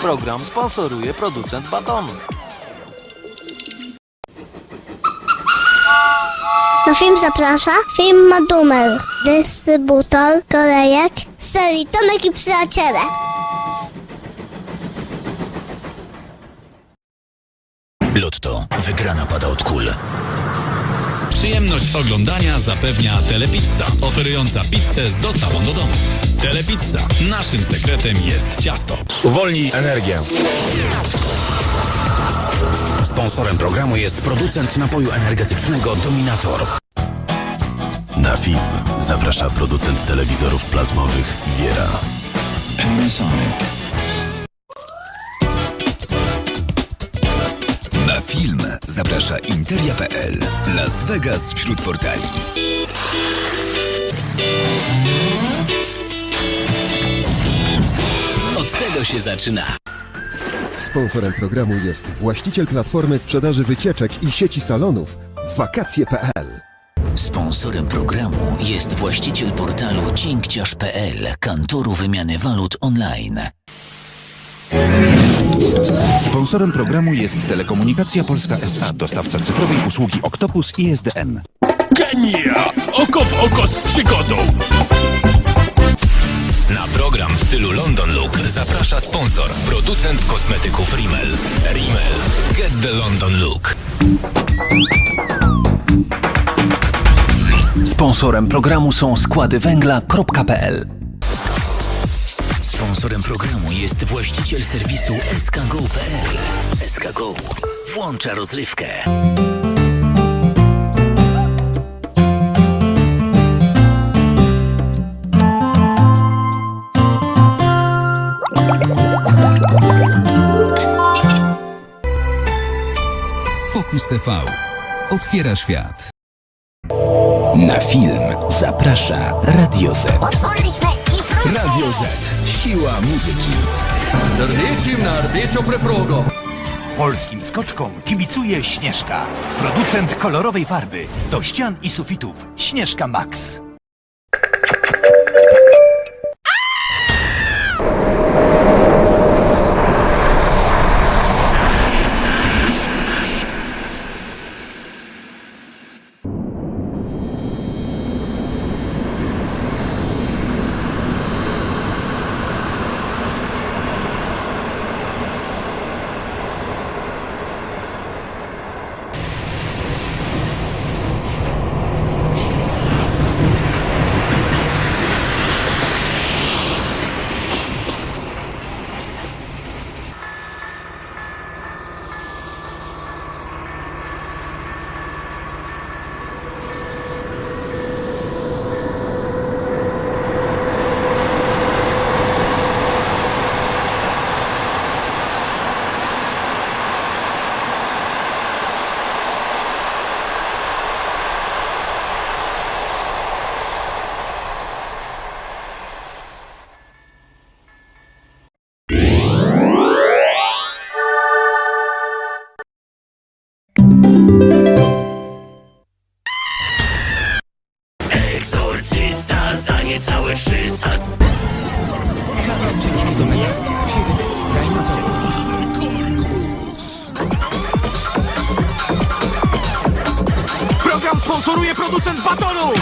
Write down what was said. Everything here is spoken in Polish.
Program sponsoruje producent batonu. Na film zaprasza film ma numer. Dystrybutor kolejek serii Tomek i Przyjaciele. Lotto. Wygrana pada od kul. Przyjemność oglądania zapewnia Telepizza, oferująca pizzę z dostawą do domu. Telepizza. Naszym sekretem jest ciasto. Uwolnij energię. Sponsorem programu jest producent napoju energetycznego Dominator. Na film zaprasza producent telewizorów plazmowych Viera. Panasonic. Na film zaprasza Interia.pl. Las Vegas wśród portali. Tego się zaczyna. Sponsorem programu jest właściciel platformy sprzedaży wycieczek i sieci salonów wakacje.pl. Sponsorem programu jest właściciel portalu cinkciarz.pl, kantoru wymiany walut online. Sponsorem programu jest Telekomunikacja Polska SA, dostawca cyfrowej usługi Octopus i SDN. Kenia! Oko w oko z przygodą! London Look zaprasza sponsor, producent kosmetyków Rimmel. Rimmel. Get the London Look. Sponsorem programu są składy węgla.pl. Sponsorem programu jest właściciel serwisu skgo.pl. SKGO włącza rozrywkę. Fokus TV. Otwiera świat. Na film zaprasza Radio Z. Radio Z. Siła muzyki. Serdecznie na rdečo preprogo. Polskim skoczkom kibicuje Śnieżka. Producent kolorowej farby do ścian i sufitów. Śnieżka Max. Niecałe 300. Program sponsoruje producent batonu.